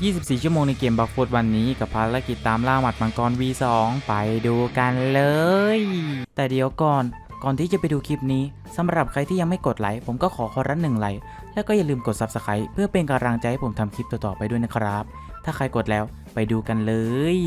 24 ชั่วโมงในเกมบล็อกฟุตวันนี้กับภารกิจตามล่าหมัดมังกร V2 ไปดูกันเลย แต่เดี๋ยวก่อนก่อนที่จะไปดูคลิปนี้สำหรับใครที่ยังไม่กดไลค์ผมก็ขอขอรันหนึ่งไลค์แล้วก็อย่าลืมกด Subscribe เพื่อเป็นกำลังใจให้ผมทำคลิปต่อๆไปด้วยนะครับ ถ้าใครกดแล้วไปดูกันเลย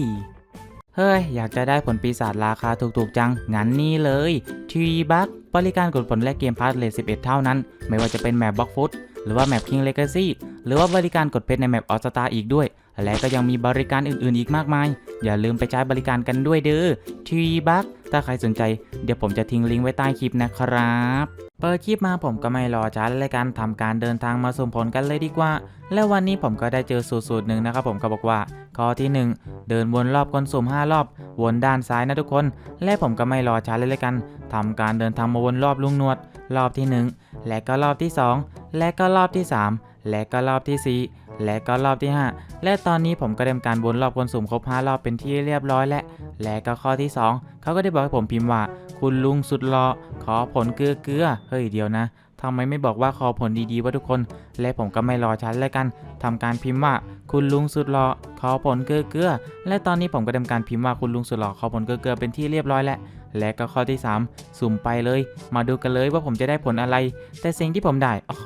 เฮ้ย อยากจะได้ผลปีศาจราคาถูกๆจัง งั้นนี่เลยทีบัคบริการกดผลแลกเกมพาร์ทเลท11 เท่านั้น ไม่ว่าจะเป็นแมปบล็อกฟุต หรือว่าแมปคิงเลกาซี่หรือว่าบริการกดเพชรในแมปออสตาอีกด้วย และก็ยังมีบริการอื่นๆอีกมากมาย อย่าลืมไปใช้บริการกันด้วยเด้อทีบัคถ้าใครสนใจเดี๋ยวผมจะทิ้งลิงก์ไว้ใต้คลิปนะครับเปิดคลิปมาผมก็ไม่รอช้าเลยการทำการเดินทางมาสุ่มผลกันเลยดีกว่า และวันนี้ผมก็ได้เจอสูตรสูตรหนึ่งนะครับผมก็บอกว่า ข้อที่หนึ่งเดินวนรอบคนสุ่ม5รอบ วนด้านซ้ายนะทุกคน และผมก็ไม่รอช้าเลยเลยกันทำการเดินทางมาวนรอบลุงนวด รอบที่หนึ่ง และก็รอบที่สองและก็รอบที่สามและก็รอบที่สี่และก็รอบที่ห้าและตอนนี้ผมก็ได้ทำการวนรอบคนสุ่มครบ 5 รอบเป็นที่เรียบร้อยแล้วและก็ข้อที่สองเขาก็ได้บอกให้ผมพิมพ์ว่า คุณลุงสุดหล่อขอผลเกลือเกลือเฮ้ยเดียวนะทำไมไม่บอกว่าขอผลดีๆวะทุกคน และผมก็ไม่รอช้าเลยกันทำการพิมพ์ว่าคุณลุงสุดหล่อขอผลเกลือเกลือและตอนนี้ผมก็ทำการพิมพ์ว่าคุณลุงสุดหล่อขอผลเกลือเกลือเป็นที่เรียบร้อยแล้ว และก็ข้อที่ 3 สุ่มไปเลย มาดูกันเลยว่าผมจะได้ผลอะไร แต่สิ่งที่ผมได้โอ้โห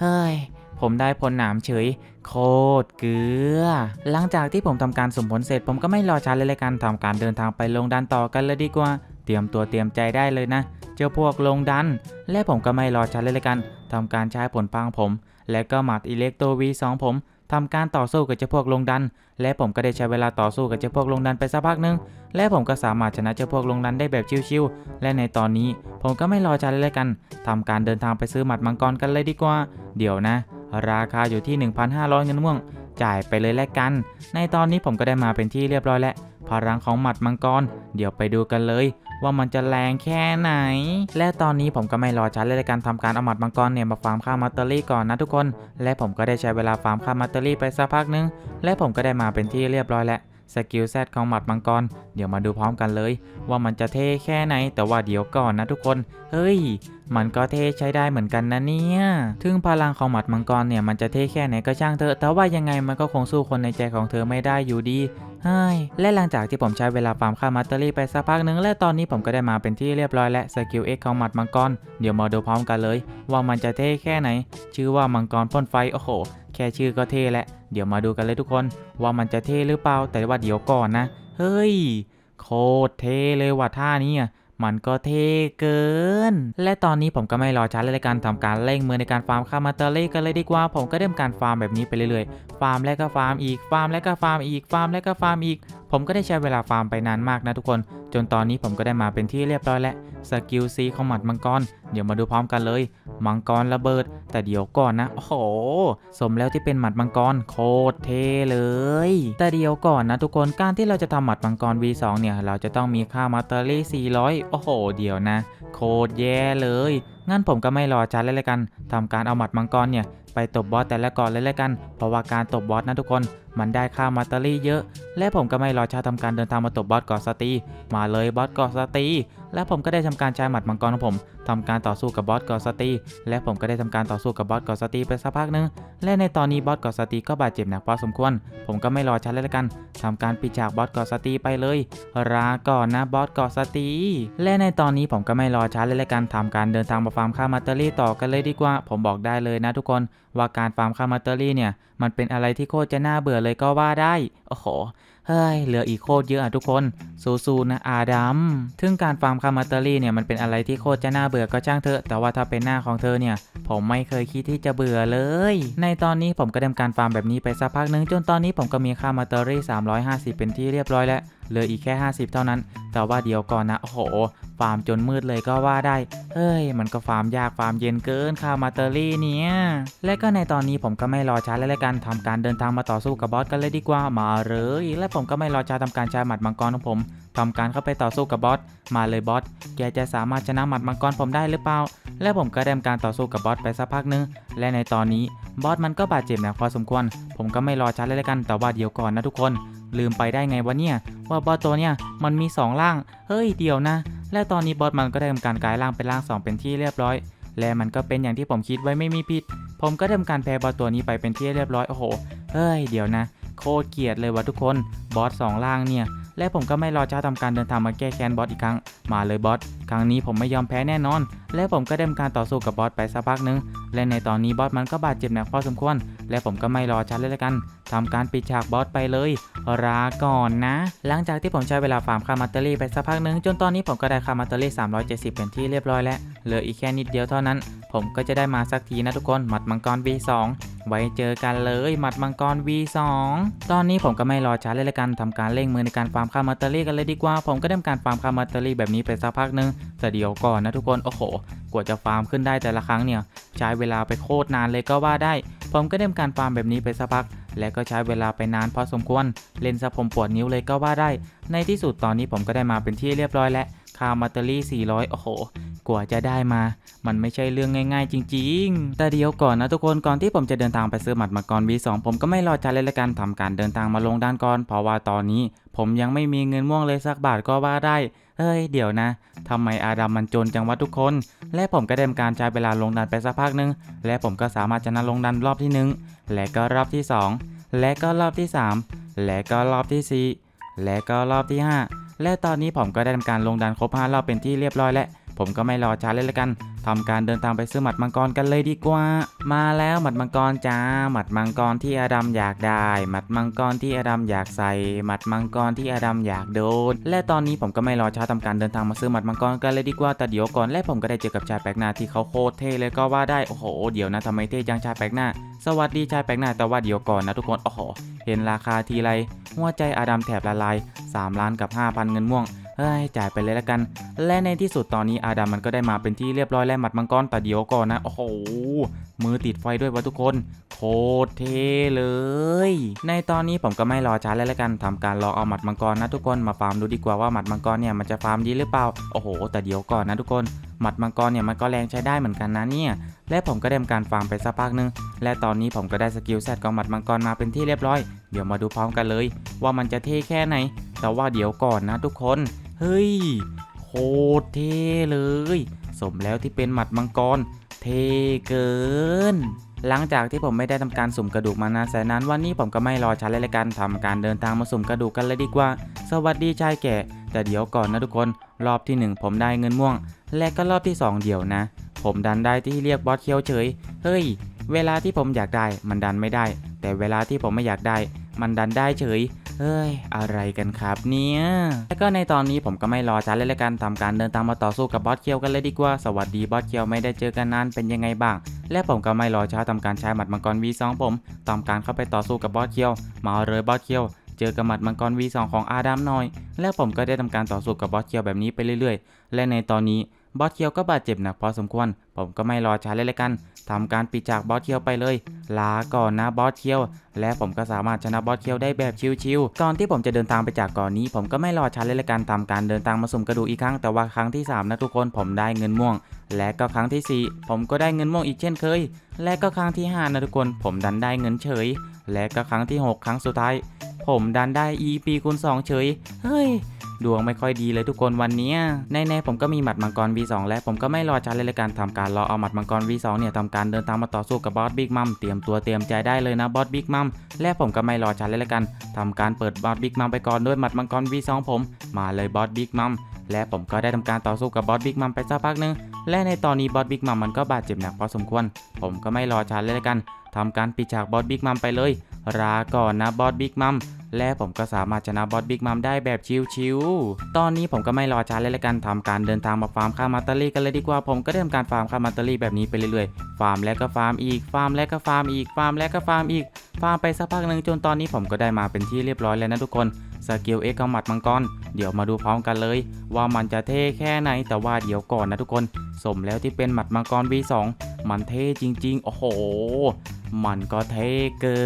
เฮ้ยผมได้ผลหนามเฉย โคตรเกลือ หลังจากที่ผมทำการสุ่มผลเสร็จ ผมก็ไม่รอช้าเลยเลยกันทำการเดินทางไปลงดันต่อกันเลยดีกว่า เตรียมตัวเตรียมใจได้เลยนะ เจ้าพวกลงดัน และผมก็ไม่รอช้าเลยเลยกันทำการใช้ผลพังผม และก็หมัดอิเล็กโตวีสองผม ทำการต่อสู้กับเจ้าพวกลงดัน และผมก็ได้ใช้เวลาต่อสู้กับเจ้าพวกลงดันไปสักพักหนึง และผมก็สามารถชนะเจ้าพวกลงดันได้แบบชิวๆ และในตอนนี้ผมก็ไม่รอช้าเลยกันทำการเดินทางไปซื้อหมัดมังกรกันเลยดีกว่า เดี๋ยวนะ ราคาอยู่ที่ 1,500 เงินม่วง จ่ายไปเลยแล้วกัน ในตอนนี้ผมก็ได้มาเป็นที่เรียบร้อยแล้วพลังของหมัดมังกร เดี๋ยวไปดูกันเลย ว่ามันจะแรงแค่ไหน และตอนนี้ผมก็ไม่รอช้าเลยในการทำการเอาหมัดมังกรเนี่ยมาฟาร์มข้ามัตเตอรี่ก่อนนะทุกคน และผมก็ได้ใช้เวลาฟาร์มข้ามัตเตอรี่ไปสักพักนึง และผมก็ได้มาเป็นที่เรียบร้อยแล้วสกิลแซดของหมัดมังกร เดี๋ยวมาดูพร้อมกันเลย ว่ามันจะเท่แค่ไหนแต่ว่าเดี๋ยวก่อนนะทุกคน เฮ้ย มันก็เท่ใช้ได้เหมือนกันนะเนี่ยถึงพลังของหมัดมังกรเนี่ยมันจะเท่แค่ไหนก็ช่างเถอะ แต่ว่ายังไงมันก็คงสู้คนในใจของเธอไม่ได้อยู่ดีฮ้ยและหลังจากที่ผมใช้เวลาฟาร์มค่ามัตเตอรี่ไปสักพักหนึ่งและตอนนี้ผมก็ได้มาเป็นที่เรียบร้อยและสกิล X ของหมัดมังกร เดี๋ยวมาดูพร้อมกันเลย ว่ามันจะเท่แค่ไหน ชื่อว่ามังกรพ่นไฟโอ้โห แค่ชื่อก็เท่แล้วเดี๋ยวมาดูกันเลยทุกคน ว่ามันจะเท่หรือเปล่าแต่ว่าเดี๋ยวก่อนนะ เฮ้ย โคตรเท่เลยว่ะท่านี้อะ มันก็เท่เกิน และตอนนี้ผมก็ไม่รอช้าเลยในการทำการเร่งมือในการฟาร์มคามาเตอร์เล่กันเลยดีกว่า ผมก็เริ่มการฟาร์มแบบนี้ไปเรื่อยๆ ฟาร์มแล้วก็ฟาร์มอีก ฟาร์มแล้วก็ฟาร์มอีก ฟาร์มแล้วก็ฟาร์มอีก ผมก็ได้ใช้เวลาฟาร์มไปนานมากนะทุกคนจนตอนนี้ผมก็ได้มาเป็นที่เรียบร้อยแล้วสกิลซีของหมัดมังกร เดี๋ยวมาดูพร้อมกันเลย มังกรระเบิด แต่เดี๋ยวก่อนนะ โอ้โห สมแล้วที่เป็นหมัดมังกรโคตรเทเลย แต่เดี๋ยวก่อนนะทุกคนการที่เราจะทำหมัดมังกร V2 เนี่ย เราจะต้องมีค่ามาตเตอรี่400 โอ้โห เดี๋ยวนะ โคตรแย่เลย งั้นผมก็ไม่รอช้าเลยละกันทำการเอาหมัดมังกรเนี่ยไปตบบอสแต่ละก่อนเลยละกัน เพราะว่าการตบบอสนะทุกคน มันได้ค่ามัตเตอรี่เยอะ และผมก็ไม่รอช้าทำการเดินทางมาตบบอสก่อสตี มาเลยบอสก่อสตี และผมก็ได้ทำการใช้หมัดมังกรของผมทำการต่อสู้กับบอสกาะสตีและผมก็ได้ทำการต่อสู้กับบอสกาะสตีไปสักพักหนึง และในตอนนี้บอสกาะสตีก็บาดเจ็บหนักพอสมควร ผมก็ไม่รอช้าเลยละกันทำการปิดฉากบอสกาะสตีไปเลยลาก่อนนะบอสกาะสตีและในตอนนี้ผมก็ไม่รอช้าเลยละกันทำการเดินทางมาฟาร์มค่ามัตเตอรี่ต่อกันเลยดีกว่า ผมบอกได้เลยนะทุกคนว่าการฟาร์มค่ามัตเตอรี่เนี่ยมันเป็นอะไรที่โคตรจะน่าเบื่อเลยก็ว่าได้โอ้โห เฮ้ย เหลืออีกโคตรเยอะอะทุกคน สู้ๆนะอาดัมถึงการฟาร์มคามาเตอรี่เนี่ยมันเป็นอะไรที่โคตรจะน่าเบื่อก็ช่างเถอะ แต่ว่าถ้าเป็นหน้าของเธอเนี่ย ผมไม่เคยคิดที่จะเบื่อเลย ในตอนนี้ผมก็ดำการฟาร์มแบบนี้ไปสักพักหนึง จนตอนนี้ผมก็มีค่ามาเตอรี่350 เป็นที่เรียบร้อยแล้ว เหลืออีกแค่ 50 เท่านั้น แต่ว่าเดี๋ยวก่อนนะ โอ้โห ฟาร์มจนมืดเลยก็ว่าได้ เฮ้ย มันก็ฟาร์มยากฟาร์มเย็นเกินค่ามาเตอรี่เนี่ย และก็ในตอนนี้ผมก็ไม่รอช้าแล้วละกันทำการเดินทางมาต่อสู้กับบอสกันเลยดีกว่า มาเลย และผมก็ไม่รอช้าทำการใช้หมัดมังกรของผมทำการเข้าไปต่อสู้กับบอส มาเลยบอส แกจะสามารถชนะหมัดมังกรผมได้หรือเปล่า และผมก็ได้ทำการต่อสู้กับบอสไปสักพักหนึง และในตอนนี้ บอสมันก็บาดเจ็บหนักพอสมควร ผมก็ไม่รอช้าเลยละกันแต่ว่าเดี๋ยวก่อนนะทุกคน ลืมไปได้ไงวะเนี่ย ว่าบอสตัวเนี่ยมันมีสองร่าง เฮ้ยเดี๋ยวนะ และตอนนี้บอสมันก็ได้ทำการกลายร่างเป็นร่าง 2 เป็นที่เรียบร้อย และมันก็เป็นอย่างที่ผมคิดไว้ไม่มีผิด ผมก็ทำการแพ้บอสตัวนี้ไปเป็นที่เรียบร้อยโอ้โหเฮ้ยเดี๋ยวนะ โคตรเกลียดเลยวะทุกคนบอสสองล่างเนี่ย และผมก็ไม่รอช้าทำการเดินทางมาแก้แค้นบอสอีกครั้ง มาเลยบอส ครั้งนี้ผมไม่ยอมแพ้แน่นอน และผมก็ได้ทำการต่อสู้กับบอสไปสักพักหนึง และในตอนนี้บอสมันก็บาดเจ็บหนักพอสมควร และผมก็ไม่รอช้าเลยละกันทำการปิดฉากบอสไปเลยลาก่อนนะ หลังจากที่ผมใช้เวลาฟาร์มคามาตเตอรี่ไปสักพักหนึง จนตอนนี้ผมก็ได้คามาตเตอรี่370 เป็นที่เรียบร้อยแล้ว เหลืออีกแค่นิดเดียวเท่านั้น ผมก็จะได้มาสักทีนะทุกคน หมัดมังกร V2 ไว้เจอกันเลยหมัดมังกร V2 ตอนนี้ผมก็ไม่รอช้าเลยละกันทำการเร่งมือในการฟาร์มคามาเตอรี่กันเลยดีกว่า ผมก็ได้ทำการฟาร์มคามาเตอรี่แบบนี้ไปสักพักหนึงแต่เดี๋ยวก่อนนะทุกคนโอ้โหกว่าจะฟาร์มขึ้นได้แต่ละครั้งเนี่ยใช้เวลาไปโคตรนานเลยก็ว่าได้ ผมก็ได้ทำการฟาร์มแบบนี้ไปสักพัก และก็ใช้เวลาไปนานพอสมควร เล่นซะผมปวดนิ้วเลยก็ว่าได้ ในที่สุดตอนนี้ผมก็ได้มาเป็นที่เรียบร้อยแล้วคามาเตอรี่400 โอ้โห กว่าจะได้มา มันไม่ใช่เรื่องง่าย ๆ จริง ๆ แต่เดี๋ยวก่อนนะทุกคนก่อนที่ผมจะเดินทางไปซื้อหมัดมังกร V2 ผมก็ไม่รอช้าเลยละกันทำการเดินทางมาลงด้านก่อนเพราะว่าตอนนี้ ผมยังไม่มีเงินม่วงเลยสักบาทก็ว่าได้เฮ้ยเดี๋ยวนะทำไมอาดัมมันจนจังวะทุกคน และผมก็ได้ทำการใช้เวลาลงดันไปสักพักหนึง และผมก็สามารถชนะลงดันรอบที่หนึ่งและก็รอบที่สองและก็รอบที่สามและก็รอบที่สี่และก็รอบที่ห้าและตอนนี้ผมก็ได้ทำการลงดันครบ5รอบเป็นที่เรียบร้อยแล้ว ผมก็ไม่รอช้าเลยละกันทำการเดินทางไปซื้อหมัดมังกรกันเลยดีกว่า มาแล้วหมัดมังกรจ้า หมัดมังกรที่อาดัมอยากได้ หมัดมังกรที่อาดัมอยากใส่ หมัดมังกรที่อาดัมอยากโดน และตอนนี้ผมก็ไม่รอช้าทำการเดินทางมาซื้อหมัดมังกรกันเลยดีกว่า แต่เดี๋ยวก่อนและผมก็ได้เจอกับชายแปลกหน้าที่เขาโคตรเท่เลยก็ว่าได้ โอ้โห เดี๋ยวนะทำไมเท่จังชายแปลกหน้า สวัสดีชายแปลกหน้า แต่ว่าเดี๋ยวก่อนนะทุกคน โอ้โห เห็นราคาทีไร หัวใจอาดัมแถบละลาย 3 ล้านกับ 5,000 เงินม่วง เฮ้ยจ่ายไปเลยละกัน และในที่สุดตอนนี้อาดัมมันก็ได้มาเป็นที่เรียบร้อยแล้วหมัดมังกรแต่เดี๋ยวก่อนนะ โอ้โห มือติดไฟด้วยวะทุกคน โคตรเทเลย ในตอนนี้ผมก็ไม่รอช้าแล้วละกันทำการรอเอาหมัดมังกรนะทุกคนมาฟาร์มดูดีกว่าว่าหมัดมังกรเนี่ยมันจะฟาร์มดีหรือเปล่า โอ้โห แต่เดี๋ยวก่อนนะทุกคนหมัดมังกรเนี่ยมันก็แรงใช้ได้เหมือนกันนะเนี่ย และผมก็ได้ทำการฟาร์มไปสักพักหนึง และตอนนี้ผมก็ได้สกิลแซดของหมัดมังกรมาเป็นที่เรียบร้อย เดี๋ยวมาดูพร้อมกันเลย ว่ามันจะเท่แค่ไหน แต่ว่าเดี๋ยวก่อนนะทุกคน เฮ้ย โคตรเท่เลย สมแล้วที่เป็นหมัดมังกร เท่เกิน หลังจากที่ผมไม่ได้ทำการสุ่มกระดูกมานานแสนนานวันนี้ผมก็ไม่รอช้าเลยละกันทำการเดินทางมาสุ่มกระดูกกันเลยดีกว่า สวัสดีชายแก่ แต่เดี๋ยวก่อนนะทุกคน รอบที่หนึ่งผมได้เงินม่วง และก็รอบที่สองเดี๋ยวนะ ผมดันได้ที่เรียกบอสเคียวเฉย เฮ้ย เวลาที่ผมอยากได้มันดันไม่ได้ แต่เวลาที่ผมไม่อยากได้ มันดันได้เฉย เฮ้ย อะไรกันครับเนี่ยแล้วก็ในตอนนี้ผมก็ไม่รอช้าเลยละกันทำการเดินทางมาต่อสู้กับบอสเคียวกันเลยดีกว่า สวัสดีบอสเคียวไม่ได้เจอกันนานเป็นยังไงบ้าง และผมก็ไม่รอช้าทำการใช้หมัดมังกร V2 ผมทำการเข้าไปต่อสู้กับบอสเคียว มาเลยบอสเคียวเจอกับหมัดมังกร V2 ของอาดัมหน่อย และผมก็ได้ทำการต่อสู้กับบอสเคียวแบบนี้ไปเรื่อยๆ และในตอนนี้ บอสเคียวก็บาดเจ็บหนักพอสมควร ผมก็ไม่รอช้าเลยละกันทำการปิดจากบอสเคียวไปเลย ลาก่อนนะบอสเคียว และผมก็สามารถชนะบอสเคียวได้แบบชิวๆก่อนที่ผมจะเดินทางไปจากเก่อนนี้ ผมก็ไม่รอช้าเลยละกันทำการเดินทางมาสุ่มกระดูกอีกครั้งแต่ว่าครั้งที่3นะทุกคนผมได้เงินม่วง และก็ครั้งทีสี่ 4 ผมก็ได้เงินม่วงอีกเช่นเคย และก็ครั้งที่5นะทุกคน ผมดันได้เงินเฉย และก็ครั้งที่ 6 ครั้งสุดท้าย ผมดันได้ EP คูณ2เฉย เฮ้ย ดวงไม่ค่อยดีเลยทุกคนวันนี้ยในผมก็มีหมัดมังกร V2 และผมก็ไม่รอช้าเลยละกันทำการรอเอาหมัดมังกร V2 เนี่ยทำการเดินทางมาต่อสู้กับบอสบิ๊กมัมเตรียมตัวเตรียมใจได้เลยนะบอสบิ๊กมัมและผมก็ไม่รอช้าเลยละกันทำการเปิดบอสบิ๊กมัมไปก่อนด้วยหมัดมังกร V2 ผมมาเลยบอสบิ๊กมัมและผมก็ได้ทำการต่อสู้กับบอสบิ๊กมัมไปสักพักหนึงและในตอนนี้บอสบิ๊กมัมมันก็บาดเจ็บหนักพอสมควร ผมก็ไม่รอช้าเลยละกันทำการปิดฉากบอสบิ๊กมัมไปเลย ลาก่อนนะบอสบิ๊กมัมและผมก็สามารถชนะบอสบิ๊กมัมได้แบบชิวๆ ตอนนี้ผมก็ไม่รอช้าเลยละกันทำการเดินทางมาฟาร์มค่ามาตารี่กันเลยดีกว่า ผมก็ได้ทำการฟาร์มค่ามาตารี่แบบนี้ไปเรื่อยๆ ฟาร์มแล้วก็ฟาร์มอีก ฟาร์มแล้วก็ฟาร์มอีก ฟาร์มแล้วก็ฟาร์มอีก ฟาร์มไปสักพักหนึ่งจนตอนนี้ผมก็ได้มาเป็นที่เรียบร้อยแล้วนะทุกคนสกิลเอ็กซ์หมัดมังกร เดี๋ยวมาดูพร้อมกันเลย ว่ามันจะเท่แค่ไหนแต่ว่าเดี๋ยวก่อนนะทุกคน สมแล้วที่เป็นหมัดมังกร V2 มันเท่จริง ๆ โอ้โห มันก็เท่เกิ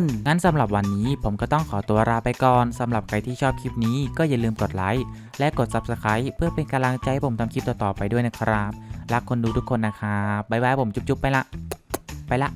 น งั้นสำหรับวันนี้ผมก็ต้องขอตัวลาไปก่อนสำหรับใครที่ชอบคลิปนี้ก็อย่าลืมกดไลค์และกด Subscribe เพื่อเป็นกำลังใจให้ผมทำคลิปต่อๆไปด้วยนะครับ รักคนดูทุกคนนะครับบ๊ายบายผมจุ๊บๆไปละ ไปละ